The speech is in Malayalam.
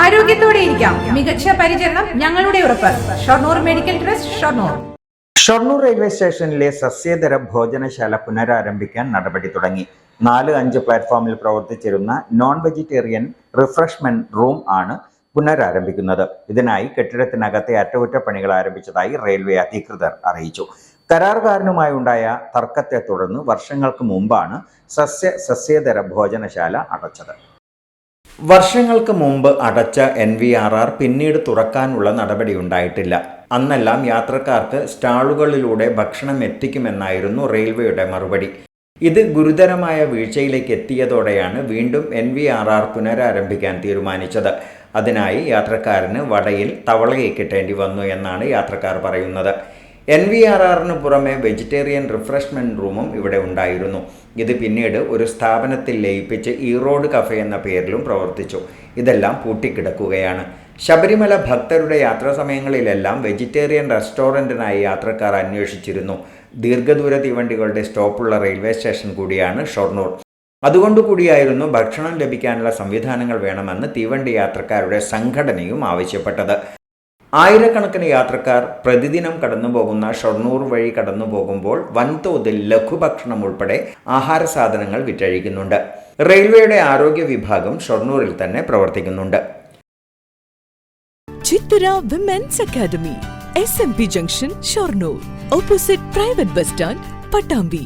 ആരോഗ്യത്തോടെ ഇരിക്കാം. മികച്ച പരിചരണം ഞങ്ങളുടെ ഉറപ്പ്. Shoranur medical trust Shoranur. Shoranur railway സ്റ്റേഷനിലെ സസ്യേതര ഭോജനശാല പുനരാരംഭിക്കാൻ നടപടി തുടങ്ങി. നാല് അഞ്ച് പ്ലാറ്റ്ഫോമിൽ പ്രവർത്തിച്ചിരുന്ന നോൺ വെജിറ്റേറിയൻ റിഫ്രഷ്മെന്റ് റൂം ആണ് പുനരാരംഭിക്കുന്നത്. ഇതിനായി കെട്ടിടത്തിനകത്തെ അറ്റകുറ്റപ്പണികൾ ആരംഭിച്ചതായി റെയിൽവേ അധികൃതർ അറിയിച്ചു. കരാറുകാരനുമായി ഉണ്ടായ തർക്കത്തെ തുടർന്ന് വർഷങ്ങൾക്ക് മുമ്പാണ് സസ്യ സസ്യേതര ഭോജനശാല അടച്ചത്. വർഷങ്ങൾക്ക് മുമ്പ് അടച്ച എൻ വി ആർ ആർ പിന്നീട് തുറക്കാനുള്ള നടപടി ഉണ്ടായിട്ടില്ല അന്നെല്ലാം യാത്രക്കാർക്ക് സ്റ്റാളുകളിലൂടെ ഭക്ഷണം എത്തിക്കുമെന്നായിരുന്നു റെയിൽവേയുടെ മറുപടി. ഇത് ഗുരുതരമായ വീഴ്ചയിലേക്ക് എത്തിയതോടെയാണ് വീണ്ടും എൻ വി ആർ ആർ പുനരാരംഭിക്കാൻ തീരുമാനിച്ചത്. അതിനായി യാത്രക്കാരന് വടയിൽ തവളയെ കിട്ടേണ്ടി വന്നു എന്നാണ് യാത്രക്കാർ പറയുന്നത്. എൻ വി ആർ ആറിന് പുറമെ വെജിറ്റേറിയൻ റിഫ്രഷ്മെന്റ് റൂമും ഇവിടെ ഉണ്ടായിരുന്നു. ഇത് പിന്നീട് ഒരു സ്ഥാപനത്തിൽ ലയിപ്പിച്ച് ഈറോഡ് കഫേ എന്ന പേരിലും പ്രവർത്തിച്ചു. ഇതെല്ലാം പൂട്ടിക്കിടക്കുകയാണ്. ശബരിമല ഭക്തരുടെ യാത്രാ സമയങ്ങളിലെല്ലാം വെജിറ്റേറിയൻ റെസ്റ്റോറന്റിനായി യാത്രക്കാർ അന്വേഷിച്ചിരുന്നു. ദീർഘദൂര തീവണ്ടികളുടെ സ്റ്റോപ്പുള്ള റെയിൽവേ സ്റ്റേഷൻ കൂടിയാണ് ഷൊർണൂർ. അതുകൊണ്ടുകൂടിയായിരുന്നു ഭക്ഷണം ലഭിക്കാനുള്ള സംവിധാനങ്ങൾ വേണമെന്ന് തീവണ്ടി യാത്രക്കാരുടെ സംഘടനയും ആവശ്യപ്പെട്ടത്. ആയിരക്കണക്കിന് യാത്രക്കാർ പ്രതിദിനം കടന്നുപോകുന്ന ഷൊർണൂർ വഴി കടന്നു പോകുമ്പോൾ വൻതോതിൽ ലഘുഭക്ഷണം ഉൾപ്പെടെ ആഹാര സാധനങ്ങൾ വിറ്റഴിക്കുന്നുണ്ട്. റെയിൽവേയുടെ ആരോഗ്യ വിഭാഗം ഷൊർണൂരിൽ തന്നെ പ്രവർത്തിക്കുന്നുണ്ട്. Chithara women's academy S M P junction Shoranur opposite private bus stand Pattambi